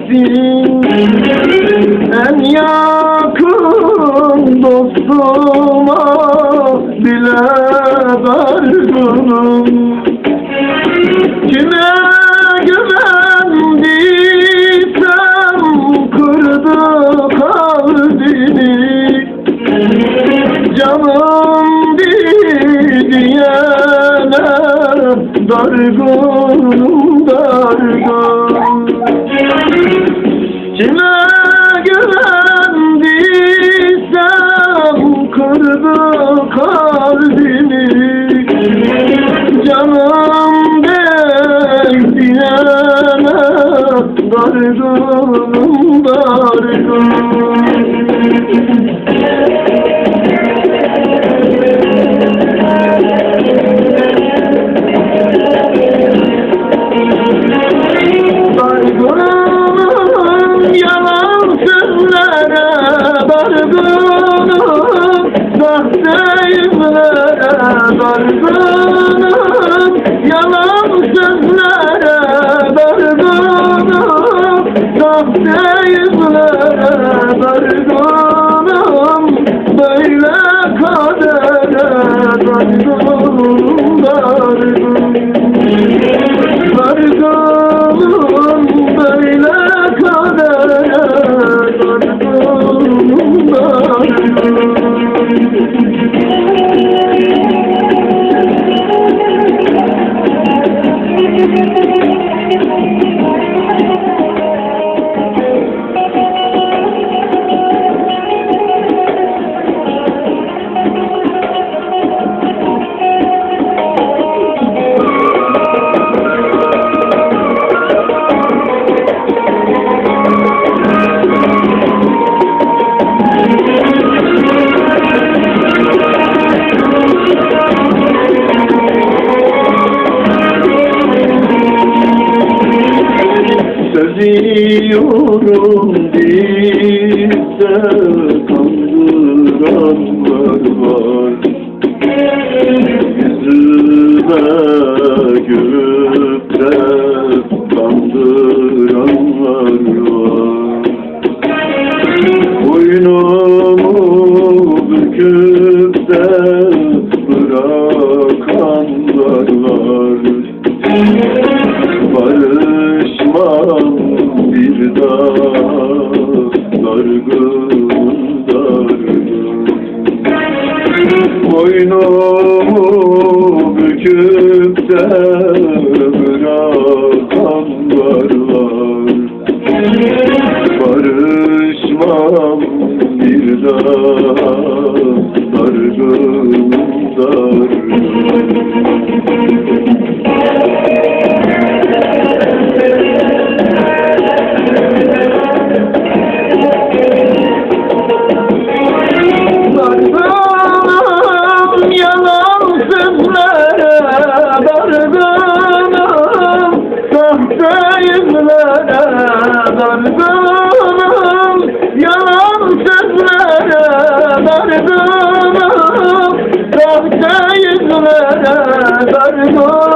sensin En yakın dostuma bile dargınım Kime güvendiysem kırdı kalbini Canım diyene dargınım. Kime güvendiysem kırdı kalbimi Canım değil diyene dargınım dargın Dargınım yalan sözlere Dargınım sahte böyle kadere dargın Seviyorum değilse kandıranlar var daha dargın dargın Boynumu büküp de bırakanlar var Barışmam bir daha dargın dargın yüzlere Dargınım yalan sözlere Dargınım. Sahte yüzlere Dargınım